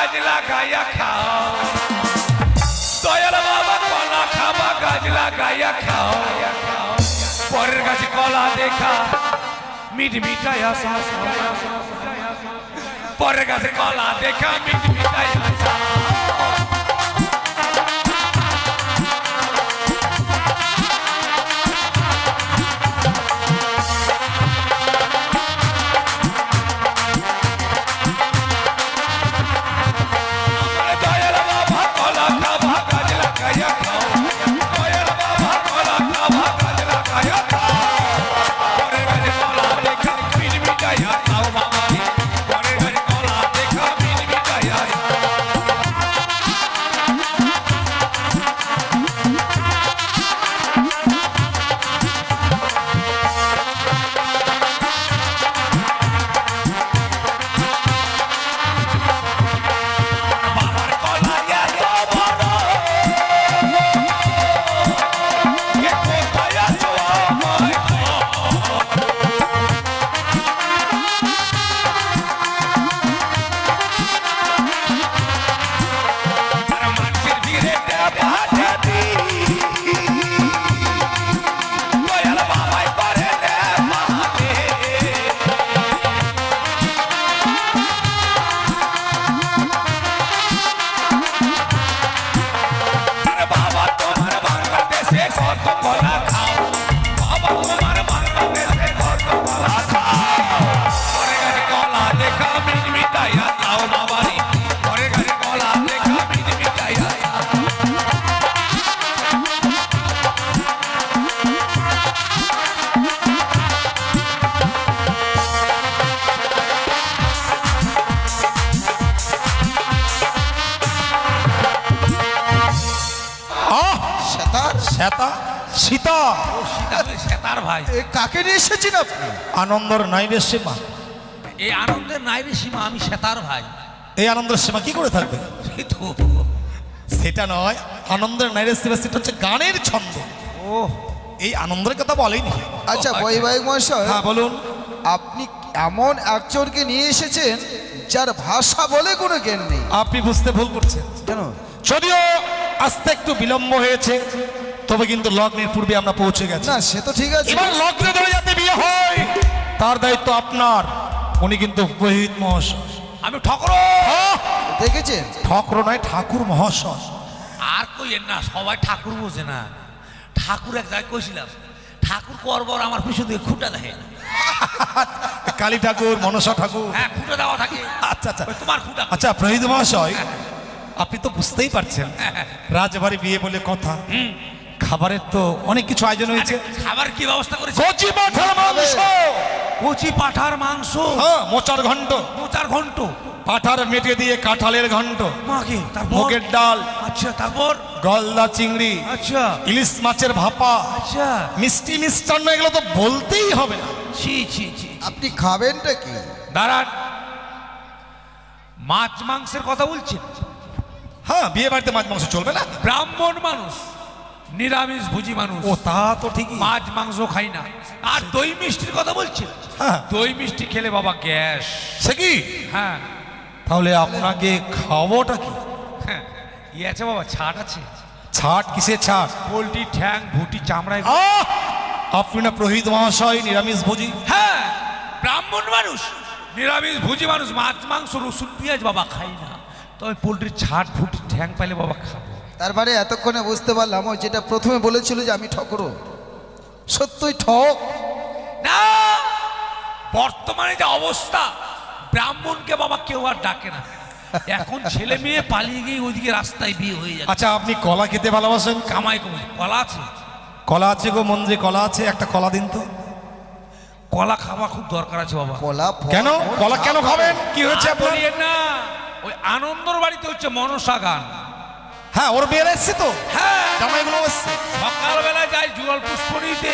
গাছ লাগাইয়া খাও। দয়াল বাবা কলা খাবা, গাছ লাগাইয়া খাও। পরের গাছে কলা দেখা, মিট মিটাই আসা পরের গাছে কলা দেখা, মিট মিটাই আসা শ্বেতা? সীতা? সেতার ভাই। এ কাকে নিয়ে এসেছেন আপনি? আনন্দর নাইরের সীমা। এই আনন্দের নাইবে সীমা আমি সেতার ভাই। এই আনন্দের সীমা কি করে থাকবে? সেটা নয় আনন্দের নাইরের সীমা সেটা হচ্ছে গানের ছন্দ। ও এই আনন্দের কথা বলেনি আচ্ছা বৈবাহিক মহাশয় হ্যাঁ বলুন। আপনি এমন একজনকে নিয়ে এসেছেন যার ভাষা বলে কোনো জ্ঞান নেই। আপনি বুঝতে ভুল করছেন। কেন? যদিও আসতে একটু বিলম্ব হয়েছে তবে কিন্তু লগ্নের পূর্বে আমরা পৌঁছে গেছি। না সে তো ঠিক আছে। এবার লগ্নে ধরে যাতে বিয়ে হয় তার দায়িত্ব আপনার। উনি কিন্তু পুরোহিত মহাশয়। আমি ঠকর। আহ! দেখেছেন? ঠক্র নয় ঠাকুর মহাশয়। আর কইেন না সবাই ঠাকুর বোঝে না। ঠাকুর এক জায়গায় কইছিলাম ঠাকুর করবর আমার পিছু দিয়ে খুঁটা দেখে। কালী ঠাকুর মনসা ঠাকুর। হ্যাঁ খুঁটা দেওয়া থাকে। আচ্ছা আচ্ছা। তোমার খুঁটা। আচ্ছা প্রহিত মহাশয় আপনি তো বুঝতেই পারছেন। হ্যাঁ, রাজবাড়ি বিয়ে বলে কথা। খাবারের তো অনেক কিছু আয়োজন হয়েছে। খাবার কি ব্যবস্থা করেছে? কচি পাঠার মাংস। কচি পাঠার মাংস। হ্যাঁ মোচার ঘন্ট মোচার ঘন্ট পাঠার মেটে দিয়ে কাঁঠালের ঘন্ট মুগের ডাল। আচ্ছা তারপর? গলদা চিংড়ি। আচ্ছা। ইলিশ মাছের ভাপা। আচ্ছা। মিষ্টি মিষ্টান্ন এগুলো তো বলতেই হবে না। ছি ছি ছি। আপনি খাবেনটা কি? দাঁড়ান। মাছ মাংসের কথা বলছেন? হ্যাঁ বিয়ে বাড়িতে মাছ মাংস চলবে না? ব্রাহ্মণ মানুষ। নিরামিষ ভুজি মানুষ। ও তা তো ঠিকই। মাছ মাংস খাই না। আর দই মিষ্টির কথা বলছেন হ্যাঁ। দই মিষ্টি খেলে বাবা গ্যাস। সে কি? হ্যাঁ। তাহলে আপনাকে খাওয়াটা কি? হ্যাঁ ইয়ে আছে বাবা? ছাট আছে। ছাট? কিসে ছাট? পোলট্রি ঠ্যাং ভুটি চামড়ায়! আপনি না প্রহিত মহাশয় নিরামিষ ভোজি? হ্যাঁ ব্রাহ্মণ মানুষ। নিরামিষ ভুজি মানুষ। মাছ মাংস রসুন পেঁয়াজ বাবা খাই না। তবে পোলট্রির ছাট ভুটি ঠ্যাং পাইলে বাবা খাব। তারপরে এতক্ষণে বুঝতে পারলাম ও যেটা প্রথমে বলেছিল যে আমি ঠকরো। সত্যই ঠক। না! বর্তমানে যে অবস্থা ব্রাহ্মণকে বাবা কেউ আর ডাকে না। এখন ছেলে মেয়ে পালিয়ে গিয়ে ওইদিকে রাস্তায় বিয়ে হয়ে যায় আচ্ছা আপনি কলা খেতে ভালোবাসেন? কামাই কমাই কলা আছে? কলা আছে গো মন্দিরে কলা আছে একটা কলা দিন তো। কলা খাওয়া খুব দরকার আছে বাবা। কলা কেন? কলা কেন খাবেন? কি হয়েছে আর না ওই আনন্দর বাড়িতে হচ্ছে মনসা গান। হ্যাঁ ওর বিয়ে এসছে তো? হ্যাঁ। জামাইগুলো এসছে? সকালবেলা যায় জল পুষ্প নিতে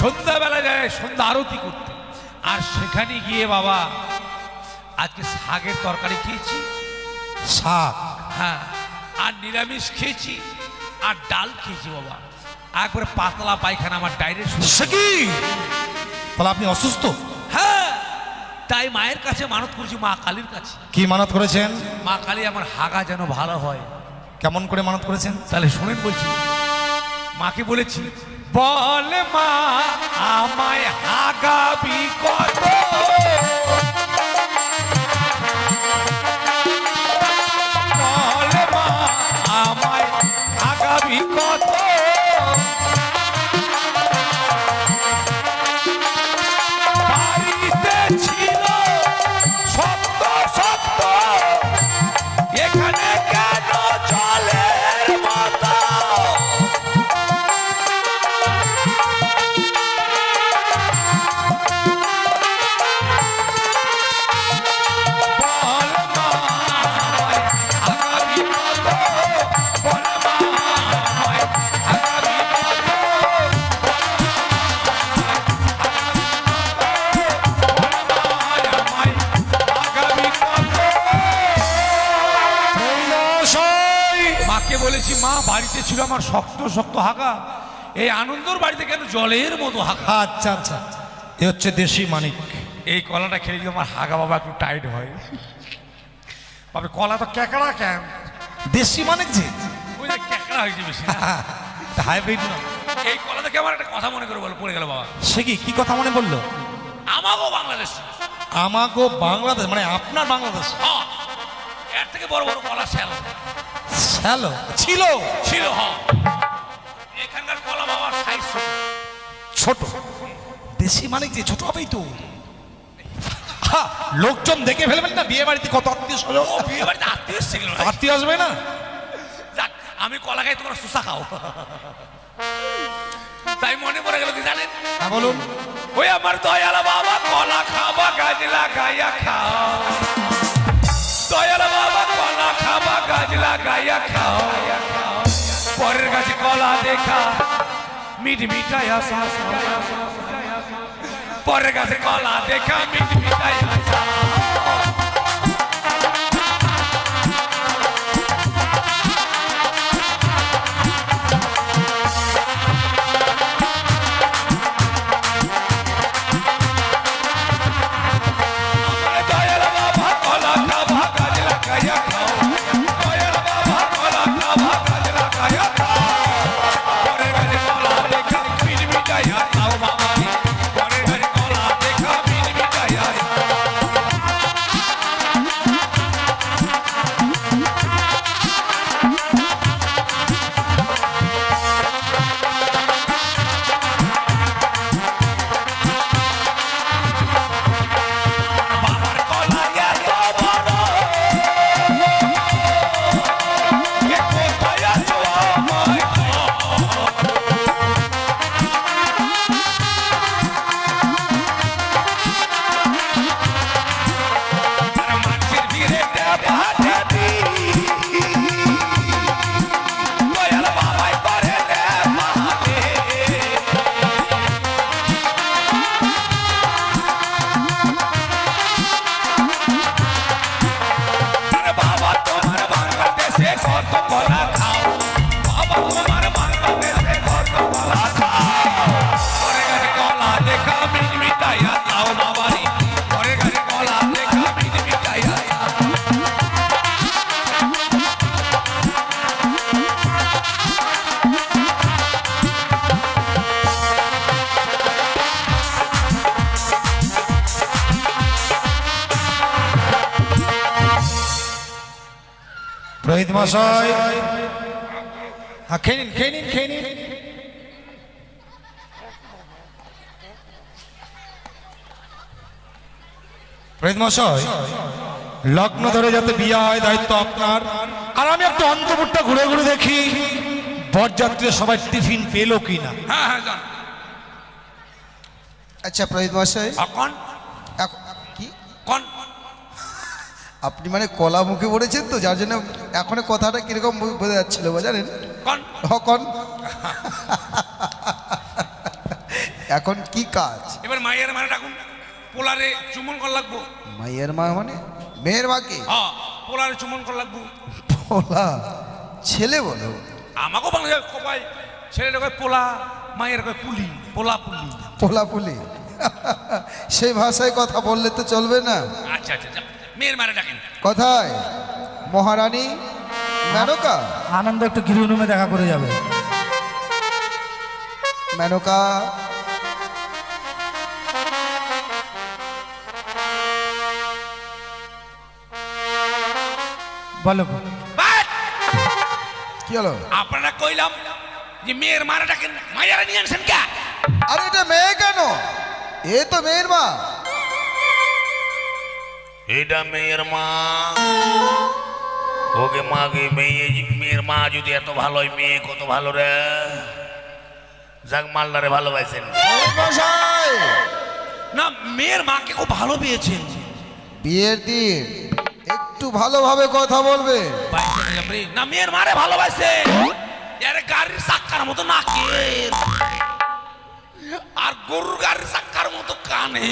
সন্ধ্যাবেলা যায় সন্ধ্যা আরতি করতে। আর সেখানে গিয়ে বাবা আজকে শাকের তরকারি খেয়েছি। শাক? হ্যাঁ আর নিরামিষ খেয়েছি আর ডাল খেয়েছি বাবা। একবারে পাতলা পায়খানা আমার ডাইরেক্ট সে কি? তাহলে আপনি অসুস্থ? হ্যাঁ তাই মায়ের কাছে মানত করছি মা কালীর কাছে। কি মানত করেছেন? মা কালী আমার হাগা যেন ভালো হয়। কেমন করে মানত করেছেন? তাহলে শোনেন বলছি। মাকে বলেছি, বল মা, আমায় হাগাবি কত? বল মা, আমায় হাগাবি কত? ছিল আমার শক্ত শক্ত হাঁকা এই আনন্দর বাড়িতে কেন জলের মতো হাঁকা আচ্ছা আচ্ছা। এ হচ্ছে দেশি মানিক। এই কলাটা খেলে যদি আমার হাগা বাবা একটু টাইট হয়। বাবা কলা তো ক্যাকড়া কেন? দেশি মানিক যে? ওই ক্যাকড়া হয়েছে বেশি? হাইব্রিড না এই কলাতে কেমন একটা কথা মনে করে বলো পড়ে গেল বাবা। সে কি? কি কথা মনে বলল আমাকেও বাংলাদেশ। আমাগো বাংলাদেশ মানে আপনার বাংলাদেশ। হ্যাঁ এর থেকে বড় বড় কলা শ্যাল। হ্যালো। ছিল ছিল হ্যাঁ এখানকার কলা বাবার সাইজ ছোট। দেশি মানে যে ছোট হবেই তো। লোকজন দেখে ফেলবেন না বিয়ে বাড়িতে কত আত্মীয় স্বজন। বিয়ে বাড়িতে আত্মীয় গেল আত্মীয় আসবে না? যাক আমি কলা খাই তোমার সুসা খাও। তাই মনে পড়ে গেল কি জানেন? হ্যাঁ বলুন। ওই আমার দয়াল বাবা কলা খাবা গাছ লাগাইয়া খাও। দয়াল বাবা খাবা গাছ লাগাইয়া খাও। পরের গাছে কলা দেখা। মিট মিটাই আসা পরের গাছে কলা দেখা, মিট মিটাই আসা রোহিত মশাই হ্যাঁ খেয়ে নিন খেয়ে নিন খেয়ে নিন। রোহিত মশাই লগ্ন ধরে যাতে বিয়ে হয় দায়িত্ব আপনার। আর আমি একটু অন্তপুরটা ঘুরে ঘুরে দেখি বরযাত্রী সবাই টিফিন পেল কিনা। হ্যাঁ হ্যাঁ আচ্ছা প্রহিত এখন- কি? কন? আপনি মানে কলা মুখে পড়েছেন তো যার জন্য এখন কথাটা কীরকম বোঝা যাচ্ছিল জানেন? কন। এখন এখন কি কাজ? এবার মায়ের মানে ডাকুন। পোলারে চুমন কর লাগবো। মায়ের মা মানে? মেয়ের মাকে পোলারে চুমন কর লাগবো। পোলা? ছেলে বলো। আমাকেও বাংলা কবাই ছেলেটা কয় পোলা মায়ের কয় পুলি পোলা পুলি। পোলা পুলি। সেই ভাষায় কথা বললে তো চলবে না। আচ্ছা আচ্ছা আচ্ছা। মেয়ের মারে ডাকেন। কথায়? মহারানী মেনকা? আনন্দ একটু গৃহরুমে দেখা করে যাবে। মেনকা? বলো! কি হলো? আপনারা কইলাম যে মেয়ের মারা ডাকেন। মায়ারা নিয়ে আনছেন কে? আরে এটা মেয়ে কেন? এ তো মেয়ের মা। এটা মেয়ের মা। ওকে মাকে মেয়ে মেয়ের মা যদি এত ভালো হয় মেয়ে কত ভালো রে। যাক মালদারে ভালোবাসেন। মশাই না মেয়ের মাকে খুব ভালো পেয়েছেন। বিয়ের দিন একটু ভালোভাবে কথা বলবে। না মেয়ের মারে ভালোবাসে। আরে গাড়ির চাক্কার মতো নাকের। আর গরুর গাড়ির চাক্কার মতো কানে।